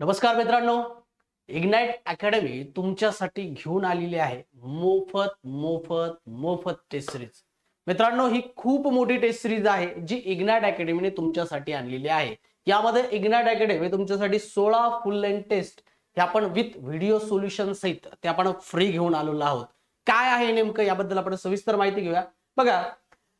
नमस्कार मित्रांनो. Ignite academy तुमच्यासाठी घेऊन आलेली आहे मोफत मोफत मोफत टेस्ट सिरीज मित्रांनो ही खूप मोठी टेस्ट सिरीज आहे जी इग्नाइट अकॅडमीने तुमच्यासाठी आणलेली आहे. यामध्ये इग्नाइट अकॅडमी तुमच्यासाठी सोळा फुल लेंथ टेस्ट हे आपण विथ व्हिडिओ सोल्युशन सहित ते आपण फ्री घेऊन आलेलो आहोत. काय आहे नेमकं याबद्दल आपण सविस्तर माहिती घेऊया. बघा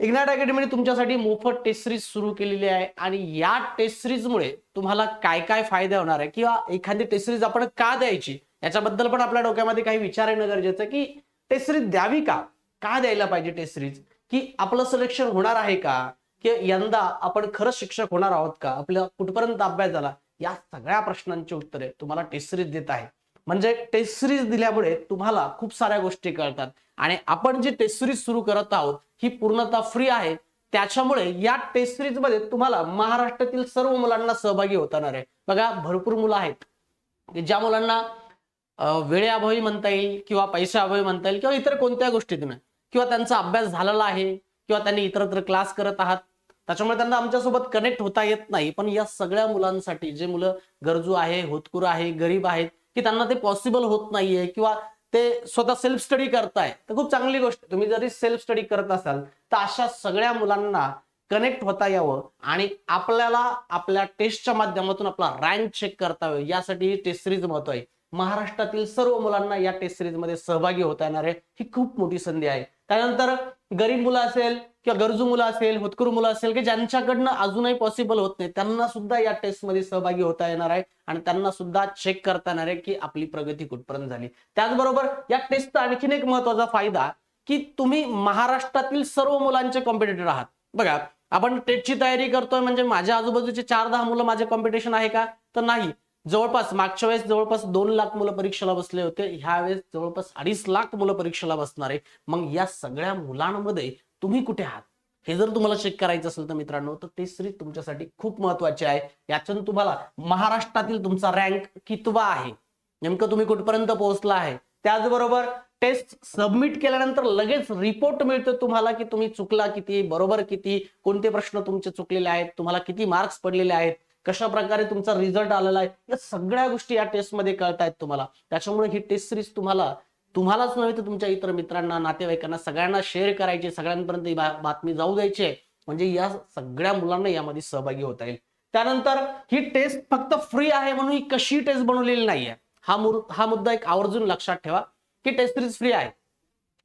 इग्नाट अकॅडमीने तुमच्यासाठी मोफत टेस्ट सिरीज सुरू केलेली आहे आणि या टेस्ट सिरीजमुळे तुम्हाला काय काय फायदे होणार आहे किंवा एखादी टेस्ट सिरीज आपण का द्यायची? याच्याबद्दल पण आपल्या डोक्यामध्ये काही विचार येणं गरजेचं की टेस्ट सिरीज द्यावी का? का द्यायला पाहिजे टेस्ट सिरीज की आपलं सिलेक्शन होणार आहे का? की यंदा आपण खरंच शिक्षक होणार आहोत का? आपल्या कुठपर्यंत अभ्यास झाला? या सगळ्या प्रश्नांची उत्तरे तुम्हाला टेस्ट सिरीज देत आहे. म्हणजे टेस्ट सिरीज दिल्यामुळे तुम्हाला खूप साऱ्या गोष्टी कळतात. आणि आपण जी टेस्ट सिरीज सुरू करत आहोत ही पूर्णतः फ्री आहे. त्याच्यामुळे या टेस्ट सिरीजमध्ये तुम्हाला महाराष्ट्रातील सर्व मुलांना सहभागी होताना आहे. बघा भरपूर मुलं आहेत. की ज्या मुलांना वेळेअभावी म्हणता येईल किंवा पैशाअभावी म्हणता येईल किंवा इतर कोणत्या गोष्टीतून किंवा त्यांचा अभ्यास झालेला आहे किंवा त्यांनी इतरत्र क्लास करत आहात. त्याच्यामुळे त्यांना आमच्यासोबत कनेक्ट होता येत नाही. पण या सगळ्या मुलांसाठी जे मुलं गरजू आहे होतकुर आहे गरीब आहेत की त्यांना ते पॉसिबल होत नाहीये किंवा ते स्वतः सेल्फ स्टडी करताय. तर खूप चांगली गोष्ट. आहे. तुम्ही जरी सेल्फ स्टडी करत असाल तर अशा सगळ्या मुलांना कनेक्ट होता यावं आणि आपल्याला आपल्या टेस्टच्या माध्यमातून आपला रँक चेक करता यावं. यासाठी ही टेस्ट सिरीज महत्त्व आहे. महाराष्ट्रातील सर्व मुलांना या टेस्ट सिरीजमध्ये सहभागी होता येणार आहे. ही खूप मोठी संधी आहे. त्यानंतर गरीब मुलं असेल किंवा गरजू मुलं असेल होतकरू मुलं असेल की ज्यांच्याकडनं अजूनही पॉसिबल होत नाही त्यांना सुद्धा या टेस्टमध्ये सहभागी होता येणार आहे. आणि त्यांना सुद्धा चेक करता येणार आहे की आपली प्रगती कुठपर्यंत झाली. त्याचबरोबर या टेस्टचा आणखीन एक महत्त्वाचा फायदा की तुम्ही महाराष्ट्रातील सर्व मुलांचे कॉम्पिटेटर आहात. बघा आपण टेटची तयारी करतोय म्हणजे माझ्या आजूबाजूचे चार दहा मुलं माझे कॉम्पिटिशन आहे का? तर नाही. जवळपास मागच्या वेळेस जवळपास दोन लाख मुलं परीक्षेला बसले होते. ह्या वेळेस जवळपास अडीच लाख मुलं परीक्षेला बसणार आहे मग या सगळ्या मुलांमध्ये तुम्ही कुठे आहात? हे जर तुम्हाला चेक करायचं असेल तर मित्रांनो तर ते सिरीज तुमच्यासाठी खूप महत्त्वाचे आहे. याच्यातून तुम्हाला महाराष्ट्रातील तुमचा रँक कितवा आहे? नेमकं तुम्ही कुठपर्यंत पोहोचला आहे? त्याचबरोबर टेस्ट सबमिट केल्यानंतर लगेच रिपोर्ट मिळतो तुम्हाला की तुम्ही चुकला किती बरोबर किती कोणते प्रश्न तुमचे चुकलेले आहेत तुम्हाला किती मार्क्स पडलेले आहेत. कशा प्रकारे तुमचा रिझल्ट आलेला आहे या सगळ्या गोष्टी या टेस्टमध्ये कळतायत तुम्हाला. त्याच्यामुळे ही टेस्ट सिरीज तुम्हाला तुम्हालाच नव्हे तर तुमच्या इतर मित्रांना नातेवाईकांना सगळ्यांना शेअर करायची सगळ्यांपर्यंत ही बातमी जाऊ द्यायची. आहे म्हणजे या सगळ्या मुलांना यामध्ये सहभागी होता येईल. त्यानंतर ही टेस्ट फक्त फ्री आहे म्हणून ही कशी टेस्ट बनवलेली नाहीये. हा मुर हा मुद्दा एक आवर्जून लक्षात ठेवा. की टेस्ट सिरीज फ्री आहे.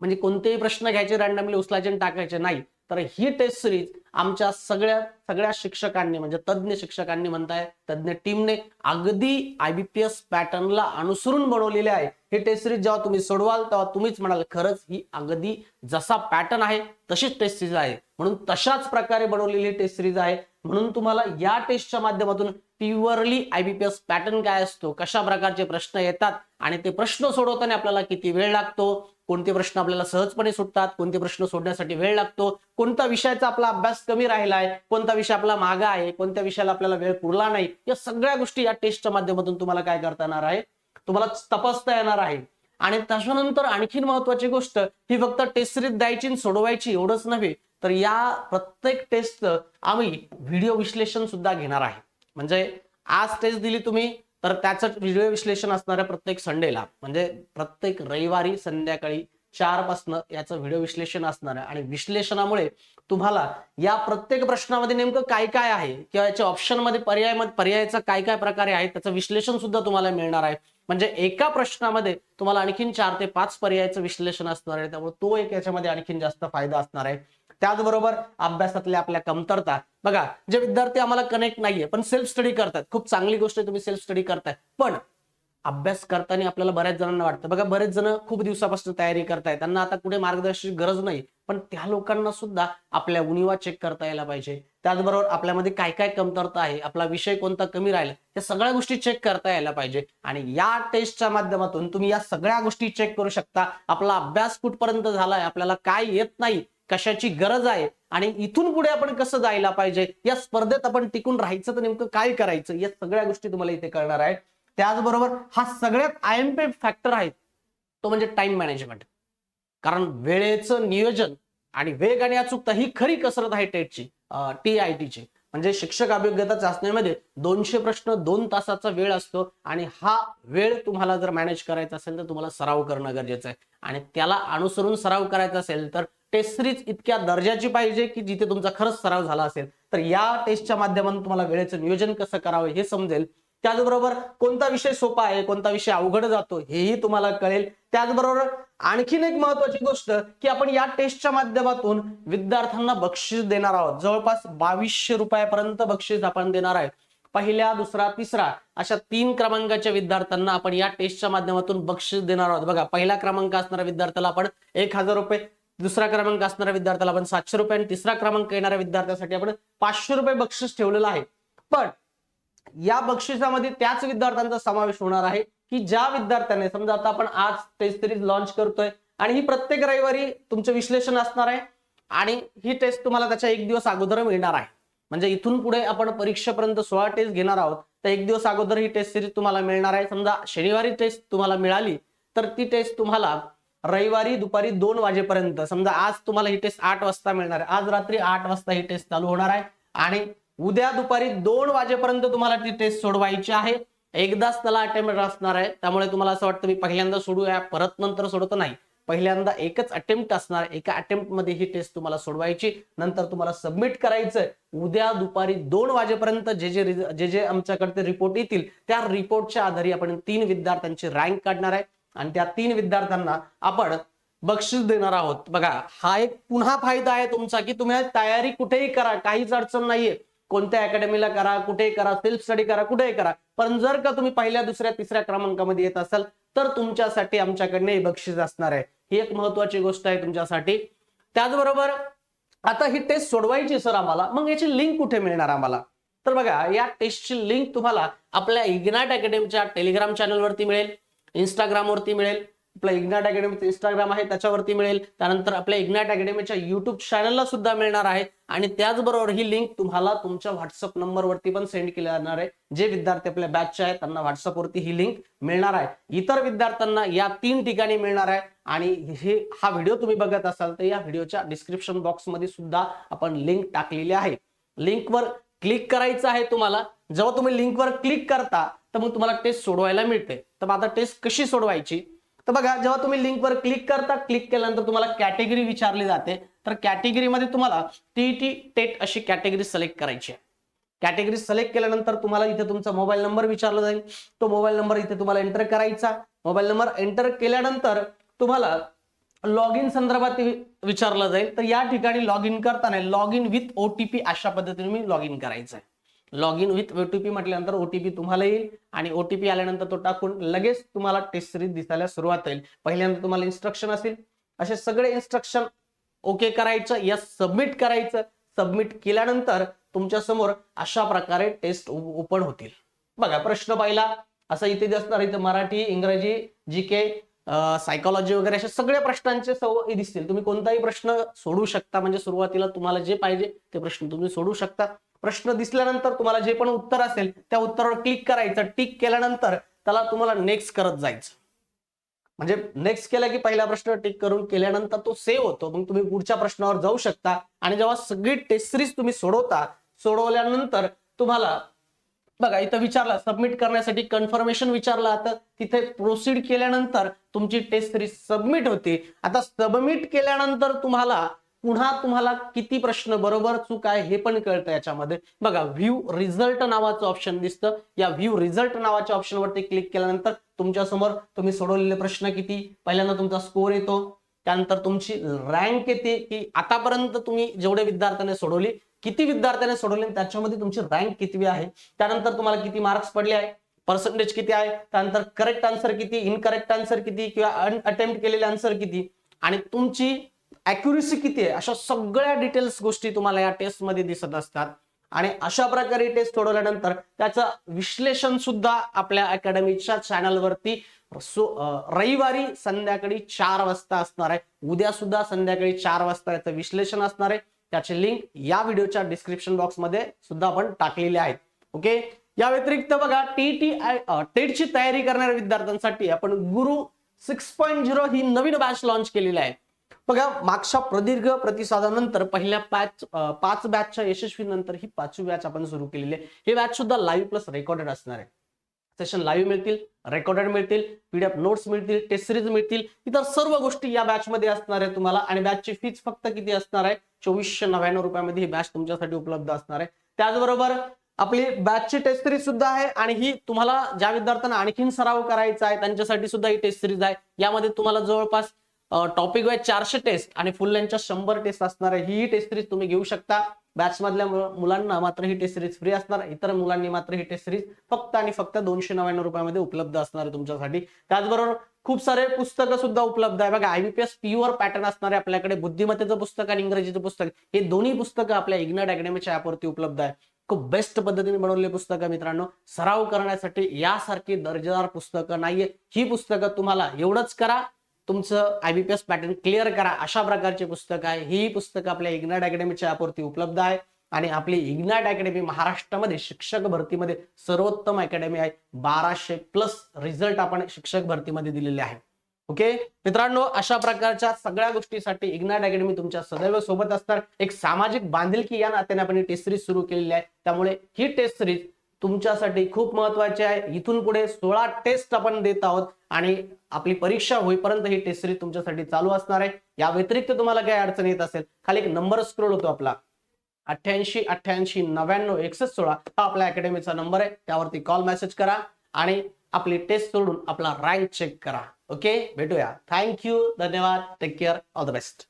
म्हणजे कोणतेही प्रश्न घ्यायचे रॅन्डमली उचलायचे आणि टाकायचे नाही. तर ही टेस्ट सिरीज आमच्या सगळ्या सगळ्या शिक्षकांनी म्हणजे तज्ज्ञ शिक्षकांनी म्हणताय तज्ज्ञ टीमने अगदी आयबीपीएस पॅटर्नला अनुसरून बनवलेले आहे. हे टेस्ट सिरीज जेव्हा तुम्ही सोडवाल तेव्हा तुम्हीच म्हणाल खरंच ही अगदी जसा पॅटर्न आहे तशीच टेस्ट सिरीज आहे. म्हणून तशाच प्रकारे बनवलेली टेस्ट सिरीज आहे. म्हणून तुम्हाला या टेस्टच्या माध्यमातून प्युअरली आयबीपीएस पॅटर्न काय असतो? कशा प्रकारचे प्रश्न येतात? आणि ते प्रश्न सोडवताना आपल्याला किती वेळ लागतो? कोणते प्रश्न आपल्याला सहजपणे सुटतात? कोणते प्रश्न सोडण्यासाठी वेळ लागतो? कोणत्या विषयाचा आपला अभ्यास कमी राहिलाय? कोणता विषय आपला मागा आहे? कोणत्या विषयाला आपल्याला वेळ पुरला नाही? या सगळ्या गोष्टी या टेस्टच्या माध्यमातून तुम्हाला काय करता येणार आहे? तुम्हाला तपासता येणार आहे. आणि त्याच्यानंतर आणखीन महत्वाची गोष्ट ही फक्त टेस्ट सिरीज द्यायची आणि सोडवायची एवढंच नव्हे तर या प्रत्येक टेस्टचं आम्ही व्हिडिओ विश्लेषण सुद्धा घेणार आहे. म्हणजे आज टेस्ट दिली तुम्ही तर त्याचं व्हिडिओ विश्लेषण असणार आहे प्रत्येक संडेला. म्हणजे प्रत्येक रविवारी संध्याकाळी चार पासनं याचं व्हिडिओ विश्लेषण असणार आहे. आणि विश्लेषणामुळे तुम्हाला या प्रत्येक प्रश्नामध्ये नेमकं काय काय आहे? किंवा याच्या ऑप्शनमध्ये पर्याय पर्यायाचा काय काय प्रकारे आहे? त्याचं विश्लेषण सुद्धा तुम्हाला मिळणार आहे. म्हणजे एका प्रश्नामध्ये तुम्हाला आणखीन चार ते पाच पर्यायाचं विश्लेषण असणार आहे. त्यामुळे तो एक याच्यामध्ये आणखीन जास्त फायदा असणार आहे. त्याचबरोबर अभ्यासातल्या आपल्या कमतरता. बघा जे विद्यार्थी आम्हाला कनेक्ट नाहीये पण सेल्फ स्टडी करतात. खूप चांगली गोष्ट आहे तुम्ही सेल्फ स्टडी करताय. पण अभ्यास करताना आपल्याला बऱ्याच जणांना वाटतं. बघा बरेच जण खूप दिवसापासून तयारी करताय. त्यांना आता कुठे मार्गदर्शनाची गरज नाही पण त्या लोकांना सुद्धा आपल्या उणीवा चेक करता यायला पाहिजे. त्याचबरोबर आपल्यामध्ये काय काय कमतरता आहे आपला विषय कोणता कमी राहिला या सगळ्या गोष्टी चेक करता यायला पाहिजे. आणि या टेस्टच्या माध्यमातून तुम्ही या सगळ्या गोष्टी चेक करू शकता. आपला अभ्यास कुठपर्यंत झालाय आपल्याला काय येत नाही कशाची गरज आहे आणि इथून पुढे आपण कसं जायला पाहिजे? या स्पर्धेत आपण टिकून राहायचं तर नेमकं काय करायचं? या सगळ्या गोष्टी तुम्हाला इथे कळणार आहेत. त्याचबरोबर हा सगळ्यात आय एम पे फॅक्टर आहे तो म्हणजे टाइम मॅनेजमेंट कारण वेळेचं नियोजन आणि वेग आणि अचूकता ही खरी कसरत आहे टेटची टी आय टीची म्हणजे शिक्षक अभियोग्यता चाचणीमध्ये दोनशे प्रश्न दोन तासाचा वेळ असतो आणि हा वेळ तुम्हाला जर मॅनेज करायचा असेल तर तुम्हाला सराव करणं गरजेचं आहे. आणि त्याला अनुसरून सराव करायचा असेल तर टेस्ट सिरीज इतक्या दर्जाची पाहिजे की जिथे तुमचा खरंच सराव झाला असेल. तर या टेस्टच्या माध्यमातून तुम्हाला वेळेचं नियोजन कसं करावं हे समजेल. त्याचबरोबर कोणता विषय सोपा आहे कोणता विषय अवघड जातो हेही तुम्हाला कळेल. त्याचबरोबर आणखीन एक महत्वाची गोष्ट की आपण या टेस्टच्या माध्यमातून विद्यार्थ्यांना बक्षीस देणार आहोत. जवळपास बावीसशे रुपयापर्यंत बक्षीस आपण देणार आहे. पहिल्या दुसरा तिसरा अशा तीन क्रमांकाच्या विद्यार्थ्यांना आपण या टेस्टच्या माध्यमातून बक्षीस देणार आहोत. बघा पहिला क्रमांक असणाऱ्या विद्यार्थ्याला आपण एक हजार रुपये दुसरा क्रमांक असणाऱ्या विद्यार्थ्याला आपण सातशे रुपये आणि तिसरा क्रमांक येणाऱ्या विद्यार्थ्यासाठी आपण पाचशे रुपये बक्षीस ठेवलेलं आहे. पण या बक्षिसामध्ये त्याच विद्यार्थ्यांचा समावेश होणार आहे की ज्या विद्यार्थ्याने समजा आता आपण आज टेस्ट सिरीज लॉन्च करतोय आणि ही प्रत्येक रविवारी तुमचं विश्लेषण असणार आहे आणि ही टेस्ट तुम्हाला त्याच्या एक दिवस अगोदर मिळणार आहे. म्हणजे इथून पुढे आपण परीक्षेपर्यंत सोळा टेस्ट घेणार आहोत तर एक दिवस अगोदर ही टेस्ट सिरीज तुम्हाला मिळणार आहे. समजा शनिवारी टेस्ट तुम्हाला मिळाली तर ती टेस्ट तुम्हाला रविवारी दुपारी दोन वाजेपर्यंत समजा आज तुम्हाला ही टेस्ट आठ वाजता मिळणार आहे. आज रात्री आठ वाजता ही टेस्ट चालू होणार आहे. आणि उद्या दुपारी दोन वाजेपर्यंत तुम्हाला ती टेस्ट सोडवायची आहे. एकदाच त्याला अटेम्प्ट असणार आहे. त्यामुळे तुम्हाला असं वाटतं मी पहिल्यांदा सोडूया परत नंतर सोडवत नाही पहिल्यांदा एकच अटेम्प्ट असणार एका अटेम्प्टमध्ये ही टेस्ट तुम्हाला सोडवायची. नंतर तुम्हाला सबमिट करायचं उद्या दुपारी दोन वाजेपर्यंत जे जे रिज- जे जे आमच्याकडे रिपोर्ट येतील त्या रिपोर्टच्या आधारे आपण तीन विद्यार्थ्यांची रँक काढणार आहे. आणि त्या तीन विद्यार्थ्यांना आपण बक्षीस देणार आहोत. बघा हा एक पुन्हा फायदा आहे तुमचा की तुम्ही तयारी कुठेही करा काहीच अडचण नाहीये. कोणत्या अकॅडमीला करा कुठेही करा सेल्फ स्टडी करा कुठेही करा. पण जर का तुम्ही पहिल्या दुसऱ्या तिसऱ्या क्रमांकामध्ये येत असाल तर तुमच्यासाठी आमच्याकडनं हे बक्षीस असणार आहे. ही एक महत्वाची गोष्ट आहे तुमच्यासाठी. त्याचबरोबर आता ही टेस्ट सोडवायची सर आम्हाला मग याची लिंक कुठे मिळणार आम्हाला? तर बघा या टेस्टची लिंक तुम्हाला आपल्या इग्नाट अकॅडमीच्या टेलिग्राम चॅनलवरती मिळेल. इंस्टाग्रामवरती मिळेल. आपलं इग्नाट अकॅडमीचं इंस्टाग्राम आहे त्याच्यावरती मिळेल. त्यानंतर आपल्या इग्नाट अकॅडमीच्या युट्यूब चॅनलला सुद्धा मिळणार आहे. आणि त्याचबरोबर ही लिंक तुम्हाला तुमच्या व्हॉट्सअप नंबरवरती पण सेंड केली जाणार आहे. जे विद्यार्थी आपल्या बॅचचे आहेत त्यांना व्हॉट्सअपवरती ही लिंक मिळणार आहे. इतर विद्यार्थ्यांना या तीन ठिकाणी मिळणार आहे. आणि हे हा व्हिडिओ तुम्ही बघत असाल तर या व्हिडिओच्या डिस्क्रिप्शन बॉक्समध्ये सुद्धा आपण लिंक टाकलेली आहे. लिंकवर क्लिक करायचं आहे तुम्हाला. जेव्हा तुम्ही लिंकवर क्लिक करता तर मग तुम्हाला टेस्ट सोडवायला मिळते तर मग आता टेस्ट कशी सोडवायची? तर बघा जेव्हा तुम्ही लिंकवर क्लिक करता क्लिक केल्यानंतर तुम्हाला कॅटेगरी विचारली जाते. तर कॅटेगरीमध्ये तुम्हाला टीईटी टेट अशी कॅटेगरी सिलेक्ट करायची आहे. कॅटेगरी सिलेक्ट केल्यानंतर तुम्हाला इथे तुमचा मोबाईल नंबर विचारला जाईल. तो मोबाईल नंबर इथे तुम्हाला एंटर करायचा. मोबाईल नंबर एंटर केल्यानंतर तुम्हाला लॉग इन संदर्भात विचारलं जाईल. तर या ठिकाणी लॉग इन करताना लॉग इन विथ ओटीपी अशा पद्धतीने मी लॉग इन करायचं आहे लॉग इन विथ ओटीपी म्हटल्यानंतर ओटीपी तुम्हाला येईल आणि ओटीपी आल्यानंतर तो टाकून लगेच तुम्हाला टेस्ट सिरीज दिसायला सुरुवात होईल. पहिल्यांदा तुम्हाला इन्स्ट्रक्शन असेल. असे सगळे इन्स्ट्रक्शन ओके करायचं या सबमिट करायचं. सबमिट केल्यानंतर तुमच्यासमोर अशा प्रकारे टेस्ट ओपन होतील. बघा प्रश्न पहिला. असं इथे दिसणार इथे मराठी इंग्रजी जी के सायकोलॉजी वगैरे अशा सगळ्या प्रश्नांचे सव दिसतील. तुम्ही कोणताही प्रश्न सोडू शकता. म्हणजे सुरुवातीला तुम्हाला जे पाहिजे ते प्रश्न तुम्ही सोडू शकता. प्रश्न दिसल्यानंतर तुम्हाला जे पण उत्तर असेल त्या उत्तरावर क्लिक करायचं. टिक केल्यानंतर त्याला तुम्हाला नेक्स्ट करत जायचं. म्हणजे नेक्स्ट केला की पहिला प्रश्न टिक करून केल्यानंतर तो सेव्ह होतो. मग तुम्ही पुढच्या प्रश्नावर जाऊ शकता. आणि जेव्हा सगळी टेस्ट सिरीज तुम्ही सोडवता सोडवल्यानंतर तुम्हाला बघा इथं विचारला सबमिट करण्यासाठी कन्फर्मेशन विचारलं आता. तिथे प्रोसीड केल्यानंतर तुमची टेस्ट सिरीज सबमिट होते. आता सबमिट केल्यानंतर तुम्हाला पुन्हा तुम्हाला किती प्रश्न बरोबर चूक आहे हे पण कळतं याच्यामध्ये. बघा व्ह्यू रिझल्ट नावाचं ऑप्शन दिसतं. या व्ह्यू रिझल्ट नावाच्या ऑप्शनवरती क्लिक केल्यानंतर तुमच्यासमोर तुम्ही सोडवलेले प्रश्न किती? पहिल्यांदा तुमचा स्कोर येतो. त्यानंतर तुमची रँक येते की आतापर्यंत तुम्ही जेवढे विद्यार्थ्याने सोडवली किती विद्यार्थ्याने सोडवले आणि त्याच्यामध्ये तुमची रँक किती आहे? त्यानंतर तुम्हाला किती मार्क्स पडले आहे? पर्सेंटेज किती आहे? त्यानंतर करेक्ट आन्सर किती? इनकरेक्ट आन्सर किती? किंवा अटेम्प्ट केलेले आन्सर किती? आणि तुमची ॲक्युरेसी किती आहे? अशा सगळ्या डिटेल्स गोष्टी तुम्हाला या टेस्टमध्ये दिसत असतात. आणि अशा प्रकारे टेस्ट सोडवल्यानंतर त्याचं विश्लेषण सुद्धा आपल्या अकॅडमीच्या चॅनलवरती रविवारी संध्याकाळी चार वाजता असणार आहे. उद्या सुद्धा संध्याकाळी चार वाजता याचं विश्लेषण असणार आहे. त्याची लिंक या व्हिडिओच्या डिस्क्रिप्शन बॉक्समध्ये सुद्धा आपण टाकलेली आहेत. ओके? या व्यतिरिक्त बघा टी टी टेटची तयारी करणाऱ्या विद्यार्थ्यांसाठी आपण गुरु सिक्स पॉईंट झिरो ही नवीन बॅच लॉन्च केलेली आहे. बघा मागच्या प्रदीर्घ प्रतिसादानंतर पहिल्या पॅच पाच बॅचच्या यशस्वी नंतर ही पाचवी बॅच आपण सुरू केलेली आहे. हे बॅच सुद्धा लाईव्ह प्लस रेकॉर्डेड असणार आहे. सेशन लाईव्ह मिळतील रेकॉर्डेड मिळतील पीडीएफ नोट्स मिळतील टेस्ट सिरीज मिळतील. इतर सर्व गोष्टी या बॅच मध्ये असणार आहे तुम्हाला. आणि बॅचची फीज फक्त किती असणार आहे? चोवीसशे नव्याण्णव रुपयामध्ये ही बॅच तुमच्यासाठी उपलब्ध असणार आहे. त्याचबरोबर आपली बॅचची टेस्ट सिरीज सुद्धा आहे. आणि ही तुम्हाला ज्या विद्यार्थ्यांना आणखीन सराव करायचा आहे त्यांच्यासाठी सुद्धा ही टेस्ट सिरीज आहे. यामध्ये तुम्हाला जवळपास टॉपिक वाईज चारशे टेस्ट आणि फुल लेंथच्या शंभर टेस्ट असणार आहे ही टेस्ट सिरीज तुम्ही घेऊ शकता. बॅच मधल्या मुलांना मात्र ही टेस्ट सिरीज फ्री असणार. इतर मुलांनी मात्र ही टेस्ट सिरीज फक्त आणि फक्त दोनशे नव्याण्णव रुपयामध्ये उपलब्ध असणार आहे तुमच्यासाठी. त्याचबरोबर खूप सारे पुस्तकं सुद्धा उपलब्ध आहे. बघा आयबीपीएस प्युअर पॅटर्न असणारे आपल्याकडे बुद्धिमत्तेचं पुस्तक आणि इंग्रजीचं पुस्तक हे दोन्ही पुस्तकं आपल्या इग्नट अकॅडमीच्या ऍपवरती उपलब्ध आहे. खूप बेस्ट पद्धतीने बनवलेली पुस्तकं मित्रांनो. सराव करण्यासाठी यासारखी दर्जेदार पुस्तकं नाहीये. ही पुस्तकं तुम्हाला एवढंच करा. तुमचं आयबीपीएस पॅटर्न क्लिअर करा. अशा प्रकारची पुस्तक आहे. ही पुस्तकं आपल्या इग्नाट अकॅडमीच्या ॲपवरती उपलब्ध आहे. आणि आपली इग्नाट अकॅडमी महाराष्ट्रामध्ये शिक्षक भरतीमध्ये सर्वोत्तम अकॅडमी आहे. बाराशे प्लस रिझल्ट आपण शिक्षक भरतीमध्ये दिलेले आहे. ओके मित्रांनो अशा प्रकारच्या सगळ्या गोष्टीसाठी इग्नाट अकॅडमी तुमच्या सदैव सोबत असतात एक सामाजिक बांधिलकी या नात्याने आपण ही टेस्ट सिरीज सुरू केलेली आहे. त्यामुळे ही टेस्ट सिरीज तुमच्यासाठी खूप महत्त्वाचे आहे. इथून पुढे सोळा टेस्ट आपण देत आहोत आणि आपली परीक्षा होईपर्यंत ही टेस्ट सिरीज तुमच्यासाठी चालू असणार आहे. या व्यतिरिक्त तुम्हाला काही अडचण येत असेल खाली एक नंबर स्क्रोल होतो आपला. अठ्ठ्याऐंशी अठ्ठ्याऐंशी नव्याण्णव एकसष्ट सोळा हा आपल्या अकॅडमीचा नंबर आहे. त्यावरती कॉल मेसेज करा आणि आपली टेस्ट सोडून आपला रँक चेक करा. ओके भेटूया. थँक्यू धन्यवाद. Take care all the best